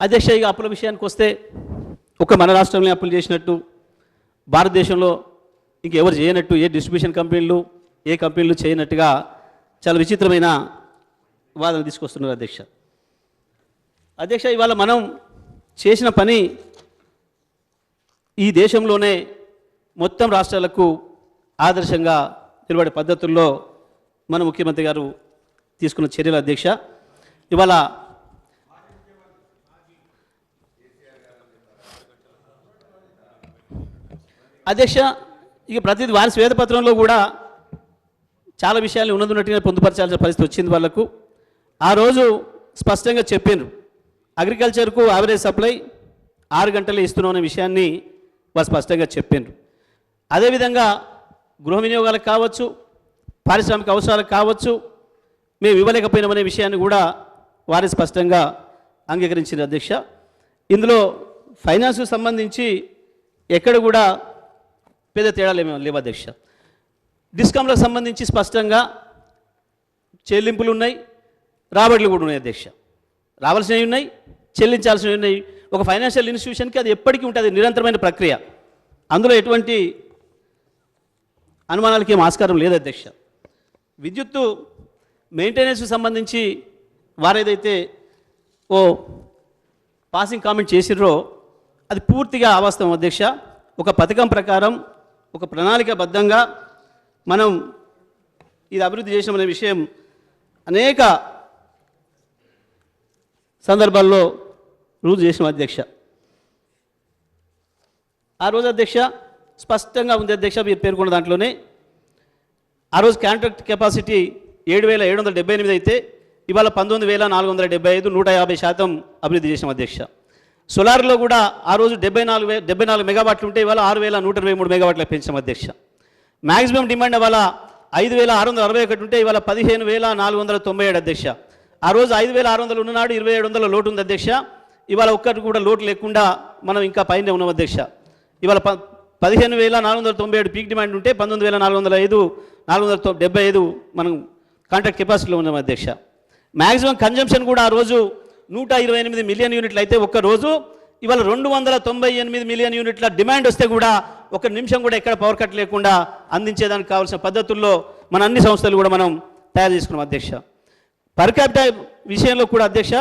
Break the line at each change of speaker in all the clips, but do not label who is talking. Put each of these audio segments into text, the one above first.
అధ్యక్ష ఇక అప్పుల విషయానికి వస్తే ఒక మన రాష్ట్రంలో అప్పులు చేసినట్టు భారతదేశంలో ఇంకెవరు చేయనట్టు ఏ డిస్ట్రిబ్యూషన్ కంపెనీలు ఏ కంపెనీలు చేయనట్టుగా చాలా విచిత్రమైన వాదన తీసుకొస్తున్నారు అధ్యక్ష. అధ్యక్ష ఇవాళ మనం చేసిన పని ఈ దేశంలోనే మొత్తం రాష్ట్రాలకు ఆదర్శంగా నిలబడే పద్ధతుల్లో మన ముఖ్యమంత్రి గారు తీసుకున్న చర్యలు అధ్యక్ష. ఇవాళ అధ్యక్ష ఇక ప్రతిది వారి శ్వేతపత్రంలో కూడా చాలా విషయాలు ఉన్నదిన్నట్టుగా పొందుపరచాల్సిన పరిస్థితి వచ్చింది వాళ్ళకు. ఆ రోజు స్పష్టంగా చెప్పారు అగ్రికల్చర్కు యావరేజ్ సప్లై ఆరు గంటలు ఇస్తున్నాం అనే విషయాన్ని వారు స్పష్టంగా చెప్పారు అదేవిధంగా గృహ వినియోగాలకు కావచ్చు పారిశ్రామిక అవసరాలకు కావచ్చు మేము ఇవ్వలేకపోయినామనే విషయాన్ని కూడా వారి స్పష్టంగా అంగీకరించిన అధ్యక్ష. ఇందులో ఫైనాన్స్కు సంబంధించి ఎక్కడ కూడా పెద్ద తేడాలు లేమే లేవు అధ్యక్ష. డిస్కౌంట్లకు సంబంధించి స్పష్టంగా చెల్లింపులు ఉన్నాయి రాబడులు కూడా ఉన్నాయి అధ్యక్ష. రావాల్సినవి ఉన్నాయి చెల్లించాల్సినవి ఉన్నాయి. ఒక ఫైనాన్షియల్ ఇన్స్టిట్యూషన్కి అది ఎప్పటికీ ఉంటుంది నిరంతరమైన ప్రక్రియ. అందులో ఎటువంటి అనుమానాలకి ఏం ఆస్కారం లేదు అధ్యక్ష. విద్యుత్తు మెయింటెనెన్స్కి సంబంధించి వారేదైతే ఓ పాసింగ్ కామెంట్ చేసిర్రో అది పూర్తిగా అవాస్తవం అధ్యక్ష. ఒక పథకం ప్రకారం ఒక ప్రణాళికబద్ధంగా మనం ఇది అభివృద్ధి చేసామనే విషయం అనేక సందర్భాల్లో రుజు చేసిన అధ్యక్ష. ఆ రోజు అధ్యక్ష స్పష్టంగా ఉంది అధ్యక్ష మీరు పేర్కొన్న దాంట్లోనే. ఆ రోజు కాంట్రాక్ట్ కెపాసిటీ ఏడు వేల ఏడు వందల డెబ్బై ఎనిమిది అయితే ఇవాళ పంతొమ్మిది వేల నాలుగు వందల డెబ్బై ఐదు నూట యాభై శాతం అభివృద్ధి చేసాం అధ్యక్ష. సోలార్లో కూడా ఆ రోజు డెబ్బై నాలుగు వే డెబ్బై నాలుగు మెగావాట్లు ఉంటే ఇవాళ ఆరు వేల నూట ఇరవై మూడు మెగావాట్లకు పెంచాం అధ్యక్ష మ్యాక్సిమం డిమాండ్ ఇవాళ ఐదు వేల ఆరు వందల అరవై ఒకటి ఉంటే ఇవాళ పదిహేను వేల నాలుగు వందల తొంభై ఏడు అధ్యక్ష. ఆ రోజు ఐదు వేల ఆరు వందలు ఉన్ననాడు ఇరవై ఏడు వందల లోటు ఉంది అధ్యక్ష. ఇవాళ ఒక్కటి కూడా లోటు లేకుండా మనం ఇంకా పైన ఉన్నాం అధ్యక్ష. ఇవాళ ప పదిహేను వేల నాలుగు వందల తొంభై ఏడు పీక్ డిమాండ్ ఉంటే పంతొమ్మిది వేల నాలుగు వందల ఐదు నాలుగు వందల డెబ్బై ఐదు మనం కాంట్రాక్ట్ కెపాసిటీలో ఉన్నాం అధ్యక్ష. మ్యాక్సిమం కన్జంప్షన్ కూడా ఆ రోజు నూట ఇరవై ఎనిమిది మిలియన్ యూనిట్లు అయితే ఒక్క రోజు ఇవాళ రెండు వందల తొంభై ఎనిమిది మిలియన్ యూనిట్ల డిమాండ్ వస్తే కూడా ఒక నిమిషం కూడా ఎక్కడ పవర్ కట్ లేకుండా అందించేదానికి కావాల్సిన పద్ధతుల్లో మన అన్ని సంస్థలు కూడా మనం తయారు చేసుకున్నాం అధ్యక్ష. పర్ విషయంలో కూడా అధ్యక్ష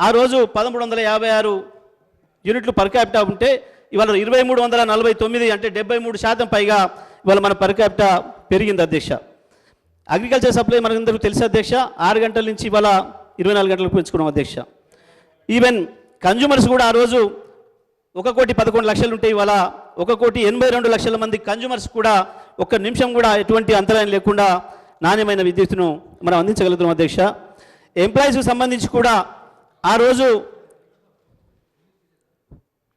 ఆ రోజు పదమూడు వందల యాభై ఆరు యూనిట్లు పర్ క్యాపిటా ఉంటే ఇవాళ ఇరవై మూడు వందల నలభై తొమ్మిది అంటే డెబ్బై మూడు శాతం పైగా ఇవాళ మన పర్ క్యాపిటా పెరిగింది అధ్యక్ష. అగ్రికల్చర్ సప్లై మనందరికీ తెలుసు అధ్యక్ష. ఆరు గంటల నుంచి ఇవాళ ఇరవై నాలుగు గంటలకు పెంచుకున్నాం అధ్యక్ష. ఈవెన్ కన్జ్యూమర్స్ కూడా ఆ రోజు ఒక కోటి పదకొండు లక్షలు ఉంటే ఇవాళ ఒక కోటి ఎనభై రెండు లక్షల మంది కన్జ్యూమర్స్ కూడా ఒక్క నిమిషం కూడా ఎటువంటి అంతరాయం లేకుండా నాణ్యమైన విద్యుత్తును మనం అందించగలుగుతున్నాం అధ్యక్ష. ఎంప్లాయీస్కి సంబంధించి కూడా ఆ రోజు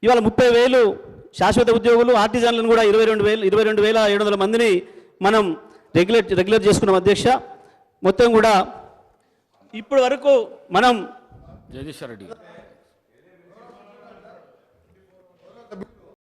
ఇవాళ ముప్పై వేలు శాశ్వత ఉద్యోగులు ఆర్టిజన్లను కూడా ఇరవై రెండు వేలు ఇరవై రెండు వేల ఏడు వందల మందిని మనం రెగ్యులేట్ రెగ్యులేట్ చేసుకున్నాం అధ్యక్ష. మొత్తం కూడా ఇప్పటి వరకు మనం
జగదీశ్వర్ రెడ్డి గారు.